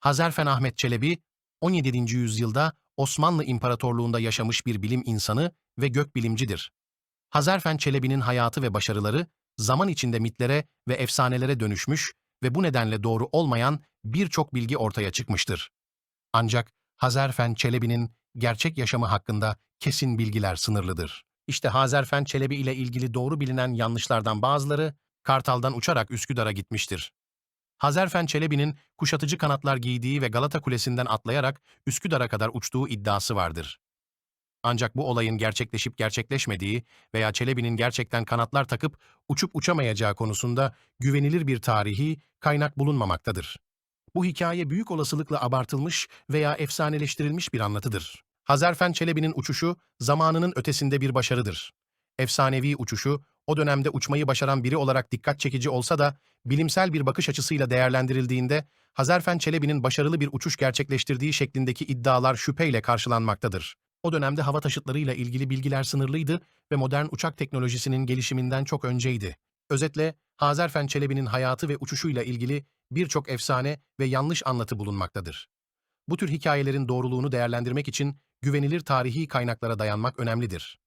Hazarfen Ahmet Çelebi, 17. yüzyılda Osmanlı İmparatorluğunda yaşamış bir bilim insanı ve gökbilimcidir. Hazarfen Çelebi'nin hayatı ve başarıları zaman içinde mitlere ve efsanelere dönüşmüş ve bu nedenle doğru olmayan birçok bilgi ortaya çıkmıştır. Ancak Hazarfen Çelebi'nin gerçek yaşamı hakkında kesin bilgiler sınırlıdır. İşte Hazarfen Çelebi ile ilgili doğru bilinen yanlışlardan bazıları Kartal'dan uçarak Üsküdar'a gitmiştir. Hazarfen Çelebi'nin kuşatıcı kanatlar giydiği ve Galata Kulesi'nden atlayarak Üsküdar'a kadar uçtuğu iddiası vardır. Ancak bu olayın gerçekleşip gerçekleşmediği veya Çelebi'nin gerçekten kanatlar takıp uçup uçamayacağı konusunda güvenilir bir tarihi kaynak bulunmamaktadır. Bu hikaye büyük olasılıkla abartılmış veya efsaneleştirilmiş bir anlatıdır. Hazarfen Çelebi'nin uçuşu zamanının ötesinde bir başarıdır. Efsanevi uçuşu o dönemde uçmayı başaran biri olarak dikkat çekici olsa da bilimsel bir bakış açısıyla değerlendirildiğinde Hazarfen Çelebi'nin başarılı bir uçuş gerçekleştirdiği şeklindeki iddialar şüpheyle karşılanmaktadır. O dönemde hava taşıtlarıyla ilgili bilgiler sınırlıydı ve modern uçak teknolojisinin gelişiminden çok önceydi. Özetle, Hazarfen Çelebi'nin hayatı ve uçuşuyla ilgili birçok efsane ve yanlış anlatı bulunmaktadır. Bu tür hikayelerin doğruluğunu değerlendirmek için güvenilir tarihi kaynaklara dayanmak önemlidir.